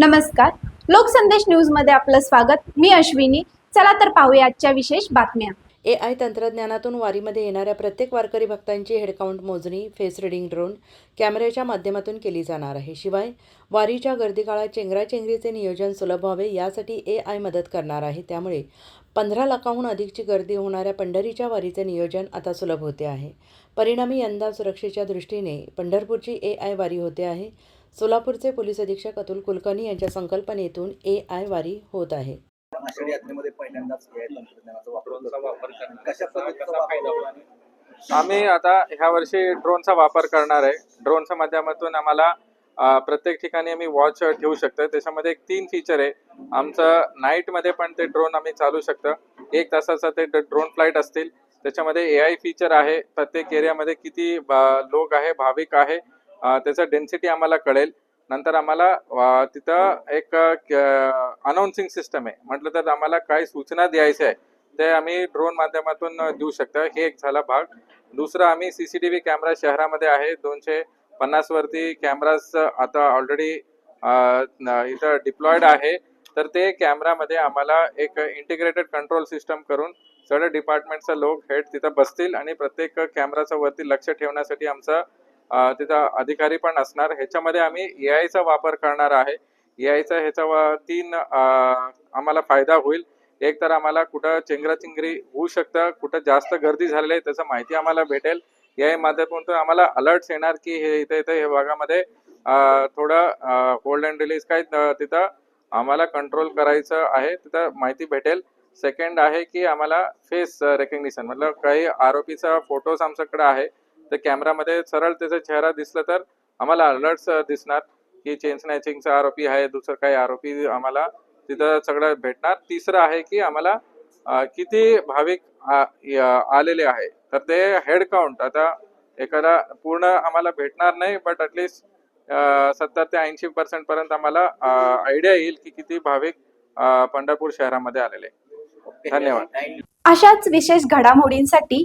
नमस्कार. लोकसंदेश न्यूजमध्ये आपलं स्वागत. मी अश्विनी. चला तर पाहूया आजच्या विशेष बातम्या. ए आय तंत्रज्ञानातून वारीमध्ये येणाऱ्या प्रत्येक वारकरी भक्तांची हेडकाउंट मोजणी फेस रिडिंग ड्रोन कॅमेऱ्याच्या माध्यमातून केली जाणार आहे. शिवाय वारीच्या गर्दी काळात चेंगराचेंगरीचे नियोजन सुलभ व्हावे यासाठी ए आय मदत करणार आहे. त्यामुळे पंधरा लाखाहून अधिकची गर्दी होणाऱ्या पंढरीच्या वारीचे नियोजन आता सुलभ होते आहे. परिणामी यंदा सुरक्षेच्या दृष्टीने पंढरपूरची ए आय वारी होते आहे. सोलापूरचे पोलीस अधीक्षक अतुल कुलकर्णी यांच्या संकल्पनेतून ए आय वारी होत आहे. आषाढी यात्रेमध्ये पहिल्यांदाच तंत्रज्ञानाचा वापर कशा पद्धतीचा फायदा? आम्ही आता ह्या वर्षी ड्रोनचा वापर करणार आहे. ड्रोनच्या माध्यमातून आम्हाला प्रत्येक ठिकाणी आम्ही वॉच ठेवू शकतो त्याच्यामध्ये एक तीन फीचर आहे. आमचं नाईटमध्ये पण ते ड्रोन आम्ही चालू शकतं. एक तासाचं ते ड्रोन फ्लाईट असतील. त्याच्यामध्ये ए आय फीचर आहे. प्रत्येक एरियामध्ये किती लोक आहे भाविक आहे. त्याचं डेन्सिटी आम्हाला कळेल. नंतर आम्हाला तिथं एक अनाउन्सिंग सिस्टम आहे. म्हटलं तर आम्हाला काही सूचना द्यायच्या आहे ते आम्ही ड्रोन माध्यमातून देऊ शकतो. हे एक झाला भाग. दुसरा आम्ही C C T V camera शहरामध्ये आहे. दोनशे पन्नास वरती कॅमेराज आता ऑलरेडी इथं डिप्लॉईड आहे. तर ते कॅमेरामध्ये आम्हाला एक इंटिग्रेटेड कंट्रोल सिस्टम करून सगळ्या डिपार्टमेंटचा लोक हेड तिथं बसतील आणि प्रत्येक कॅमेराचं वरती लक्ष ठेवण्यासाठी आमचं तिथं अधिकारी पण असणार. ह्याच्यामध्ये आम्ही ए आयचा वापर करणार आहे. ए आयचा ह्याचा तीन आम्हाला फायदा होईल. एक तर आम्हाला कुठं चेंगराचिंगरी होऊ शकतं कुठं जास्त गर्दी झालेली आहे त्याचं माहिती आम्हाला भेटेल. या माध्यमातून आम्हाला अलर्ट्स येणार की हे इथे इथे हे भागामध्ये थोडं होल्ड अँड रिलीज काय तिथं आम्हाला कंट्रोल करायचं आहे तिथं माहिती भेटेल. सेकंड आहे की आम्हाला फेस रेकग्निशन मतलब काही आरोपीचा फोटोज आमच्याकडे आहे. तर कॅमेरामध्ये सरळ त्याचा चेहरा दिसला तर आम्हाला अलर्ट्स दिसणार की चेन स्नॅचिंगचा आरोपी आहे दुसरं काही आरोपी आम्हाला तिथं सगळं भेटणार. तिसरं आहे की आम्हाला किती भाविक आलेले आहे. तर ते हेड काउंट आता एखादा पूर्ण आम्हाला भेटणार नाही बट ॲटलिस्ट सत्तर ते ऐंशी पर्सेंट पर्यंत आम्हाला आयडिया येईल की किती भाविक पंढरपूर शहरामध्ये आलेले. धन्यवाद. अशाच विशेष घडामोडींसाठी